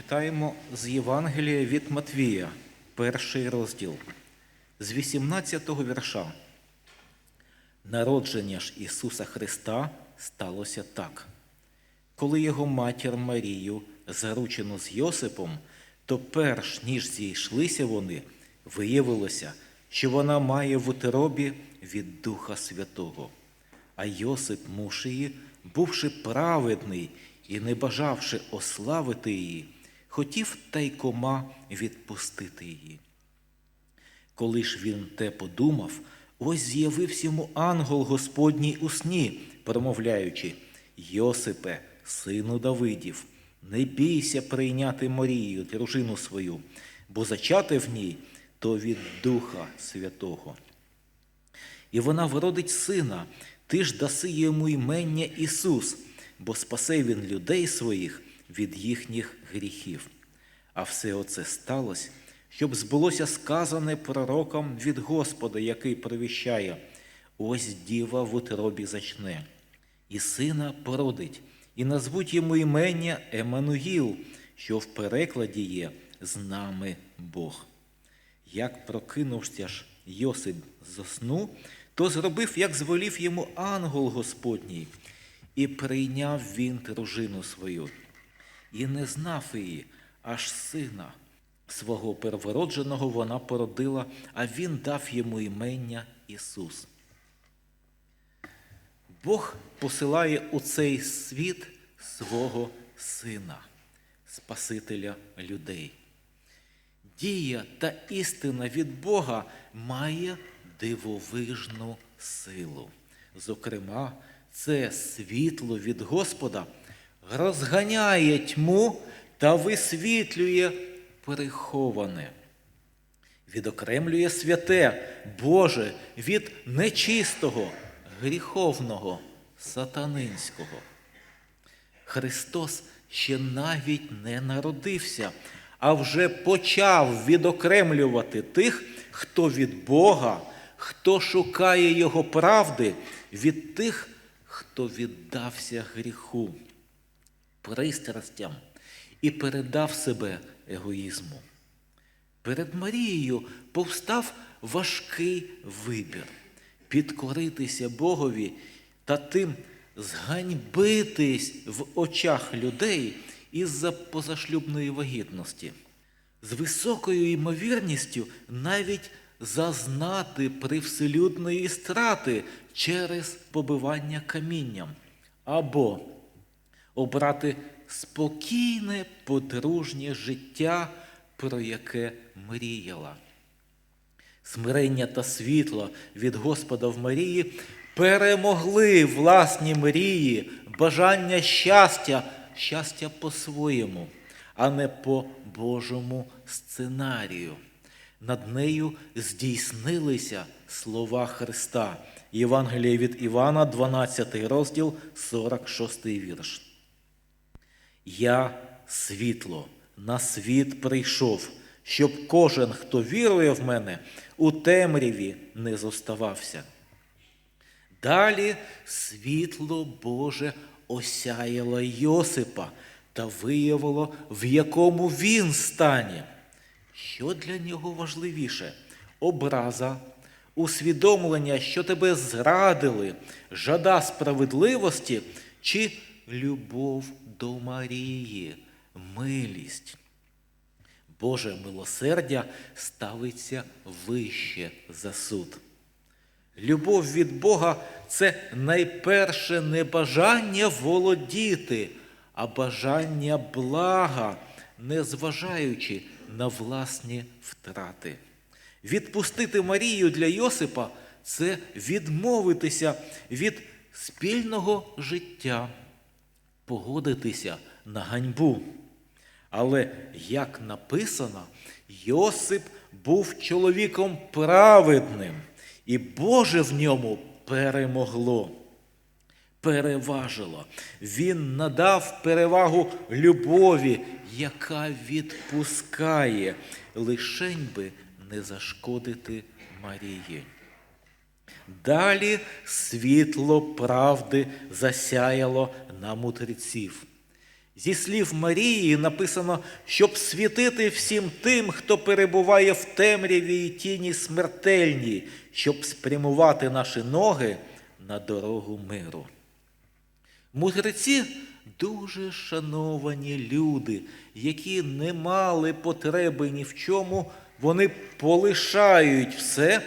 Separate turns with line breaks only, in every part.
Читаємо з Євангелія від Матвія, перший розділ, з 18-го вірша. Народження ж Ісуса Христа сталося так. Коли його матір Марію заручено з Йосипом, то перш ніж зійшлися вони, виявилося, що вона має в утробі від Духа Святого. А Йосип муж її, бувши праведний і не бажавши ославити її, хотів тайкома відпустити її. Коли ж він те подумав, ось з'явився йому ангел Господній у сні, промовляючи, Йосипе, сину Давидів, не бійся прийняти Марію, дружину свою, бо зачати в ній то від Духа Святого. І вона вродить сина, ти ж даси йому імення Ісус, бо спасе він людей своїх від їхніх гріхів. А все оце сталося, щоб збулося сказане пророком від Господа, який провіщає, ось діва в утробі зачне, і сина породить, і назвуть йому імення Еммануїл, що в перекладі є з нами Бог. Як прокинувся ж Йосип з то зробив, як звелів йому ангел Господній, і прийняв він дружину свою, і не знав її, аж сина свого первородженого вона породила, а він дав йому імення Ісус. Бог посилає у цей світ свого Сина, Спасителя людей. Дія та істина від Бога має дивовижну силу. Зокрема, це світло від Господа розганяє тьму та висвітлює приховане, відокремлює святе Боже від нечистого, гріховного, сатанинського. Христос ще навіть не народився, а вже почав відокремлювати тих, хто від Бога, хто шукає Його правди, від тих, хто віддався гріху, пристрастям і передав себе егоїзму. Перед Марією повстав важкий вибір підкоритися Богові та тим зганьбитись в очах людей із-за позашлюбної вагітності, з високою ймовірністю навіть зазнати привселюдної страти через побивання камінням, або обрати спокійне подружнє життя, про яке мріяла. Смирення та світло від Господа в Марії перемогли власні мрії, бажання щастя, щастя по-своєму, а не по Божому сценарію. Над нею здійснилися слова Христа. Євангеліє від Івана, 12 розділ, 46 вірш. Я світло на світ прийшов, щоб кожен, хто вірує в мене, у темряві не зоставався. Далі світло Боже осяяло Йосипа та виявило, в якому він стані. Що для нього важливіше? Образа, усвідомлення, що тебе зрадили, жада справедливості чи любов до Марії, милість. Боже милосердя ставиться вище за суд. Любов від Бога це найперше не бажання володіти, а бажання блага, незважаючи на власні втрати. Відпустити Марію для Йосипа це відмовитися від спільного життя, погодитися на ганьбу. Але, як написано, Йосип був чоловіком праведним, і Боже в ньому перемогло, переважило. Він надав перевагу любові, яка відпускає, лишень би не зашкодити Марії. Далі світло правди засяяло на мудреців. Зі слів Марії написано, щоб світити всім тим, хто перебуває в темряві і тіні смертельній, щоб спрямувати наші ноги на дорогу миру. Мудреці дуже шановані люди, які не мали потреби ні в чому, вони полишають все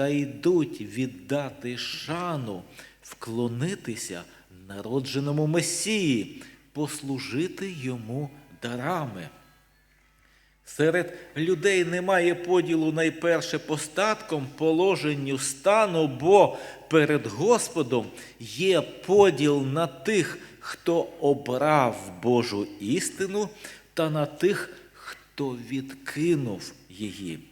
та йдуть віддати шану, вклонитися народженому Месії, послужити йому дарами. Серед людей немає поділу найперше по статкам, положенню стану, бо перед Господом є поділ на тих, хто обрав Божу істину, та на тих, хто відкинув її.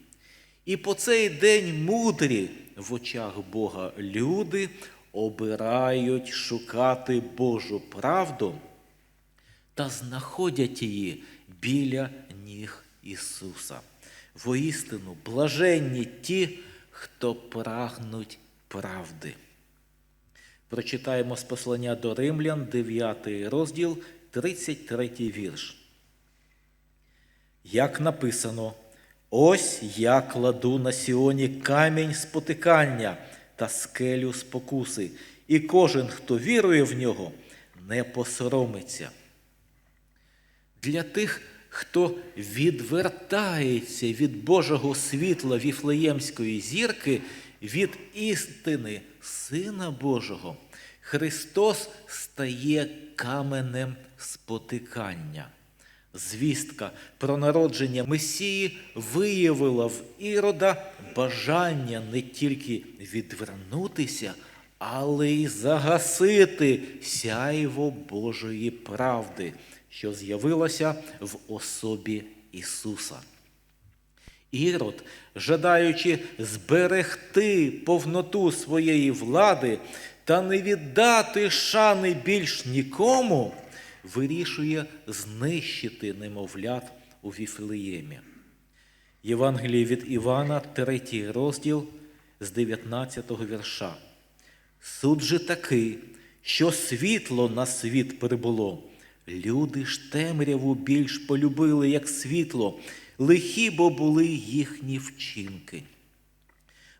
І по цей день мудрі в очах Бога люди обирають шукати Божу правду та знаходять її біля ніг Ісуса. Воістину, блаженні ті, хто прагнуть правди. Прочитаємо з послання до Римлян, 9 розділ, 33 вірш. Як написано, ось я кладу на Сіоні камінь спотикання та скелю спокуси, і кожен, хто вірує в нього, не посоромиться. Для тих, хто відвертається від Божого світла Віфлеємської зірки, від істини Сина Божого, Христос стає каменем спотикання. Звістка про народження Месії виявила в Ірода бажання не тільки відвернутися, але й загасити сяйво Божої правди, що з'явилося в особі Ісуса. Ірод, жадаючи зберегти повноту своєї влади та не віддати шани більш нікому, вирішує знищити немовлят у Віфлеємі. Євангеліє від Івана, 3 розділ з 19 вірша. Суд же такий, що світло на світ прибуло. Люди ж темряву більш полюбили, як світло, лихі бо були їхні вчинки.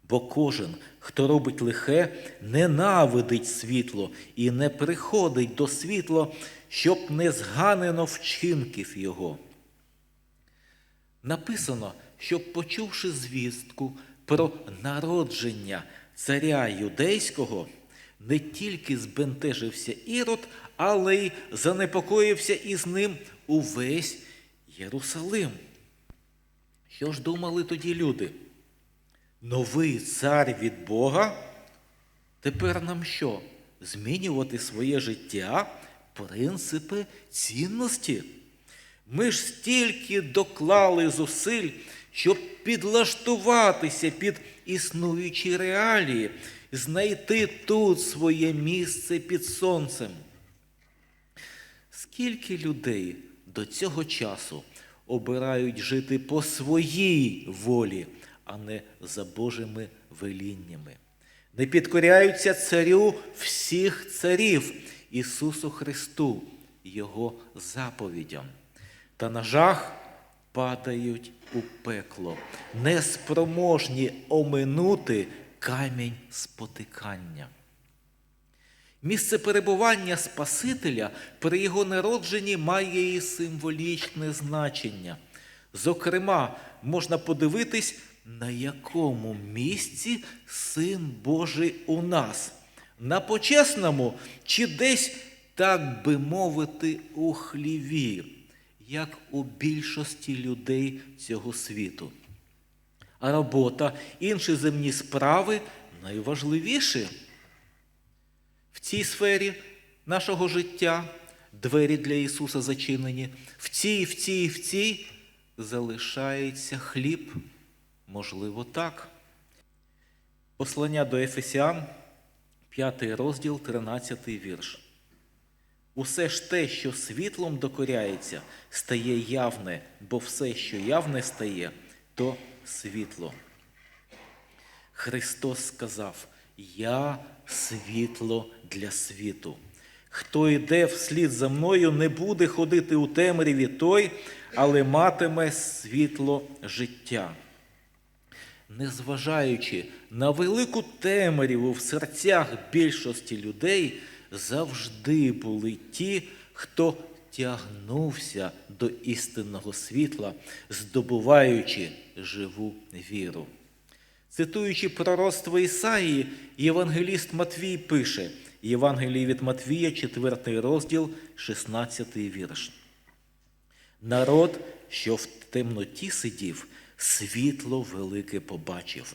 Бо кожен, хто робить лихе, ненавидить світло і не приходить до світла, щоб не зганено вчинків його. Написано, що, почувши звістку про народження царя юдейського, не тільки збентежився Ірод, але й занепокоївся із ним увесь Єрусалим. Що ж думали тоді люди? Новий цар від Бога? Тепер нам що? Змінювати своє життя, принципи, цінності? Ми ж стільки доклали зусиль, щоб підлаштуватися під існуючі реалії, знайти тут своє місце під сонцем. Скільки людей до цього часу обирають жити по своїй волі, а не за Божими веліннями, не підкоряються царю всіх царів Ісусу Христу, Його заповідям, та на жах падають у пекло, неспроможні оминути камінь спотикання. Місце перебування Спасителя при його народженні має і символічне значення. Зокрема, можна подивитись, на якому місці Син Божий у нас. На почесному чи десь, так би мовити, у хліві, як у більшості людей цього світу. А робота, інші земні справи найважливіші. В цій сфері нашого життя двері для Ісуса зачинені, в цій, в цій, в цій залишається хліб. Можливо, так. Послання до Ефесіан, 5 розділ, 13 вірш. Усе ж те, що світлом докоряється, стає явне, бо все, що явне стає, то світло. Христос сказав: Я світло для світу. Хто йде вслід за мною, не буде ходити у темряві той, але матиме світло життя. Незважаючи на велику темряву в серцях більшості людей, завжди були ті, хто тягнувся до істинного світла, здобуваючи живу віру. Цитуючи пророцтво Ісаїї, євангеліст Матвій пише Євангелії від Матвія, 4 розділ, 16 вірш. Народ, що в темноті сидів, світло велике побачив.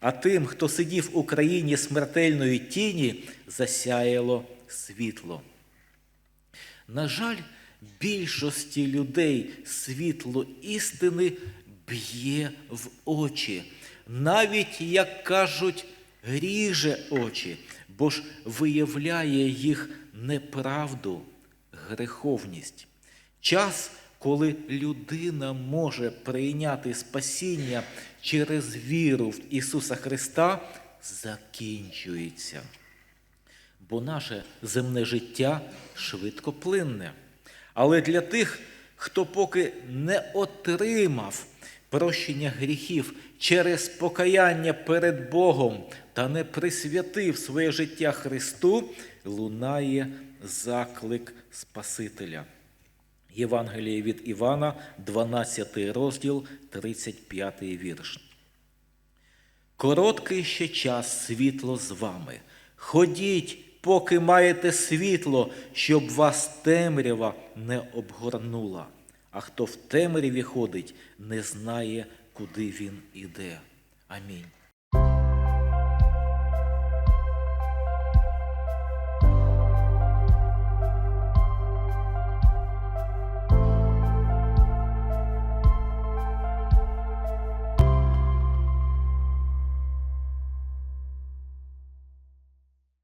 А тим, хто сидів у країні смертельної тіні, засяяло світло. На жаль, більшості людей світло істини б'є в очі, навіть, як кажуть, ріже очі, бо ж виявляє їх неправду, греховність. Час, коли людина може прийняти спасіння через віру в Ісуса Христа, закінчується. Бо наше земне життя швидкоплинне. Але для тих, хто поки не отримав прощення гріхів через покаяння перед Богом та не присвятив своє життя Христу, лунає заклик Спасителя. Євангеліє від Івана, 12 розділ, 35 вірш. Короткий ще час світло з вами. Ходіть, поки маєте світло, щоб вас темрява не обгорнула. А хто в темряві ходить, не знає, куди він іде. Амінь.